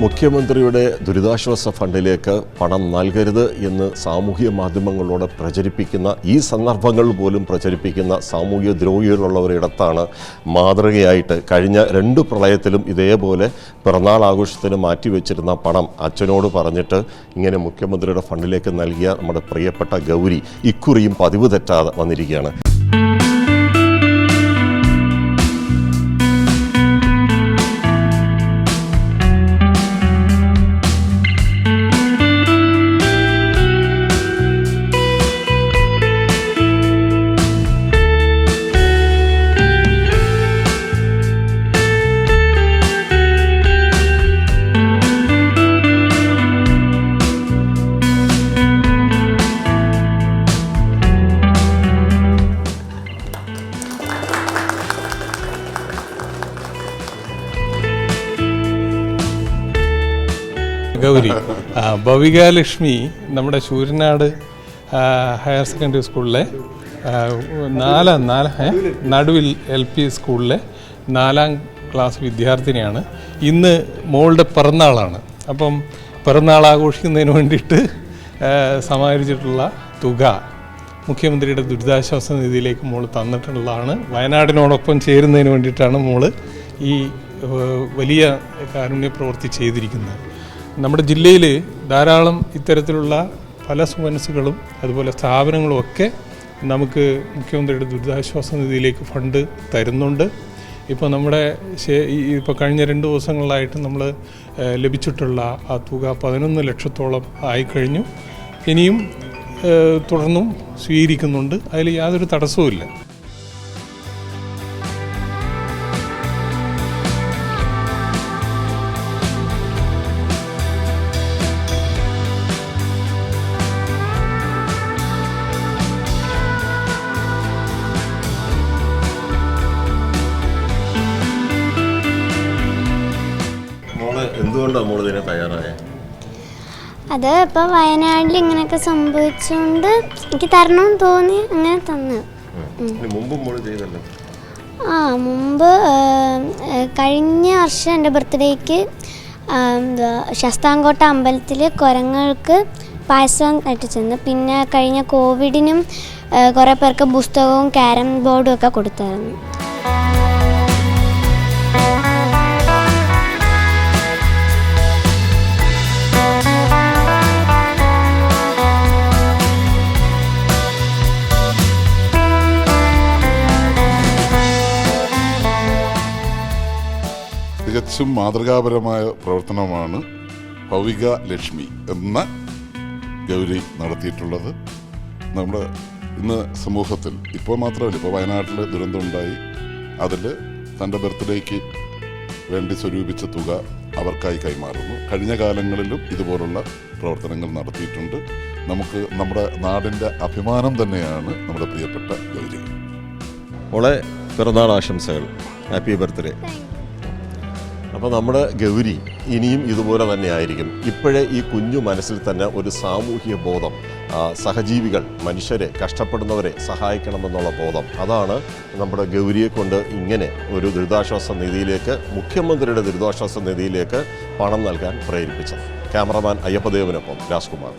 മുഖ്യമന്ത്രിയുടെ ദുരിതാശ്വാസ ഫണ്ടിലേക്ക് പണം നൽകരുത് എന്ന് സാമൂഹ്യ മാധ്യമങ്ങളിലൂടെ പ്രചരിപ്പിക്കുന്ന ഈ സന്ദർഭങ്ങൾ പോലും പ്രചരിപ്പിക്കുന്ന സാമൂഹ്യ ദ്രോഹികളുള്ളവരിടത്താണ് മാതൃകയായിട്ട് കഴിഞ്ഞ രണ്ട് പ്രളയത്തിലും ഇതേപോലെ പിറന്നാൾ ആഘോഷത്തിന് മാറ്റിവെച്ചിരുന്ന പണം അച്ഛനോട് പറഞ്ഞിട്ട് ഇങ്ങനെ മുഖ്യമന്ത്രിയുടെ ഫണ്ടിലേക്ക് നൽകിയ നമ്മുടെ പ്രിയപ്പെട്ട ഗൗരി ഇക്കുറിയും പതിവ് തെറ്റാതെ വന്നിരിക്കുകയാണ്. ഗൗരി. ഭവികാലക്ഷ്മി നമ്മുടെ ശൂരനാട് ഹയർ സെക്കൻഡറി സ്കൂളിലെ നാലാം നാല്? നടുവിൽ എൽ പി സ്കൂളിലെ നാലാം ക്ലാസ് വിദ്യാർത്ഥിനിയാണ്. ഇന്ന് മോളുടെ പിറന്നാളാണ്. അപ്പം പിറന്നാൾ ആഘോഷിക്കുന്നതിന് വേണ്ടിയിട്ട് സമാഹരിച്ചിട്ടുള്ള തുക മുഖ്യമന്ത്രിയുടെ ദുരിതാശ്വാസ നിധിയിലേക്ക് മോൾ തന്നിട്ടുള്ളതാണ്. വയനാടിനോടൊപ്പം ചേരുന്നതിന് വേണ്ടിയിട്ടാണ് മോൾ ഈ വലിയ കാരുണ്യ പ്രവൃത്തി ചെയ്തിരിക്കുന്നത്. നമ്മുടെ ജില്ലയിൽ ധാരാളം ഇത്തരത്തിലുള്ള പല സുമനസ്സുകളും അതുപോലെ സ്ഥാപനങ്ങളും ഒക്കെ നമുക്ക് മുഖ്യമന്ത്രിയുടെ ദുരിതാശ്വാസ നിധിയിലേക്ക് ഫണ്ട് തരുന്നുണ്ട്. ഇപ്പോൾ നമ്മുടെ ഇപ്പോൾ കഴിഞ്ഞ രണ്ട് ദിവസങ്ങളിലായിട്ട് നമ്മൾ ലഭിച്ചിട്ടുള്ള ആ തുക പതിനൊന്ന് ലക്ഷത്തോളം ആയിക്കഴിഞ്ഞു. ഇനിയും തുടർന്നും സ്വീകരിക്കുന്നുണ്ട്. അതിൽ യാതൊരു തടസ്സവുമില്ല. എന്തുകൊണ്ടാണ് നമ്മൾ ഇതിനെ തയ്യാറായത് അത് ഇപ്പോൾ വയനാട്ടിൽ ഇങ്ങനെയൊക്കെ സംഭവിച്ചുകൊണ്ട് എനിക്ക് തരണം തോന്നി അങ്ങനെ തന്നു. മുമ്പും ചെയ്തല്ലോ? ആ മുമ്പ് കഴിഞ്ഞ വർഷം എന്റെ ബർത്ത്ഡേക്ക് ശാസ്താംകോട്ട അമ്പലത്തിൽ കുരങ്ങൾക്ക് പായസം ആയിട്ട് ചെന്ന്. പിന്നെ കഴിഞ്ഞ കോവിഡിനും കുറേ പേർക്ക് പുസ്തകവും ക്യാരം ബോർഡും ഒക്കെ കൊടുത്തായിരുന്നു. തികച്ചും മാതൃകാപരമായ പ്രവർത്തനമാണ് ഭൗവിക ലക്ഷ്മി എന്ന ഗൗരി നടത്തിയിട്ടുള്ളത്. നമ്മുടെ ഇന്ന് സമൂഹത്തിൽ ഇപ്പോൾ മാത്രമല്ല ഇപ്പോൾ വയനാട്ടിൽ ദുരന്തമുണ്ടായി അതിൽ തന്റെ ബർത്ത്ഡേക്ക് വേണ്ടി സ്വരൂപിച്ച തുക അവർക്കായി കൈമാറുന്നു. കഴിഞ്ഞ കാലങ്ങളിലും ഇതുപോലുള്ള പ്രവർത്തനങ്ങൾ നടത്തിയിട്ടുണ്ട്. നമുക്ക് നമ്മുടെ നാടിന്റെ അഭിമാനം തന്നെയാണ് നമ്മുടെ പ്രിയപ്പെട്ട ഗൗരി. ഓളെ പിറന്നാൾ ആശംസകൾ. ഹാപ്പി ബർത്ത്ഡേ അപ്പോൾ നമ്മുടെ ഗൗരി ഇനിയും ഇതുപോലെ തന്നെ ആയിരിക്കും. ഇപ്പോഴേ ഈ കുഞ്ഞു മനസ്സിൽ തന്നെ ഒരു സാമൂഹിക ബോധം സഹജീവികൾ മനുഷ്യരെ കഷ്ടപ്പെടുന്നവരെ സഹായിക്കണമെന്നുള്ള ബോധം. അതാണ് നമ്മുടെ ഗൗരിയെ കൊണ്ട് ഇങ്ങനെ ഒരു ദുരിതാശ്വാസ നിധിയിലേക്ക് മുഖ്യമന്ത്രിയുടെ ദുരിതാശ്വാസ നിധിയിലേക്ക് പണം നൽകാൻ പ്രേരിപ്പിച്ചത്. ക്യാമറമാൻ അയ്യപ്പദേവനൊപ്പം രാജ്കുമാർ.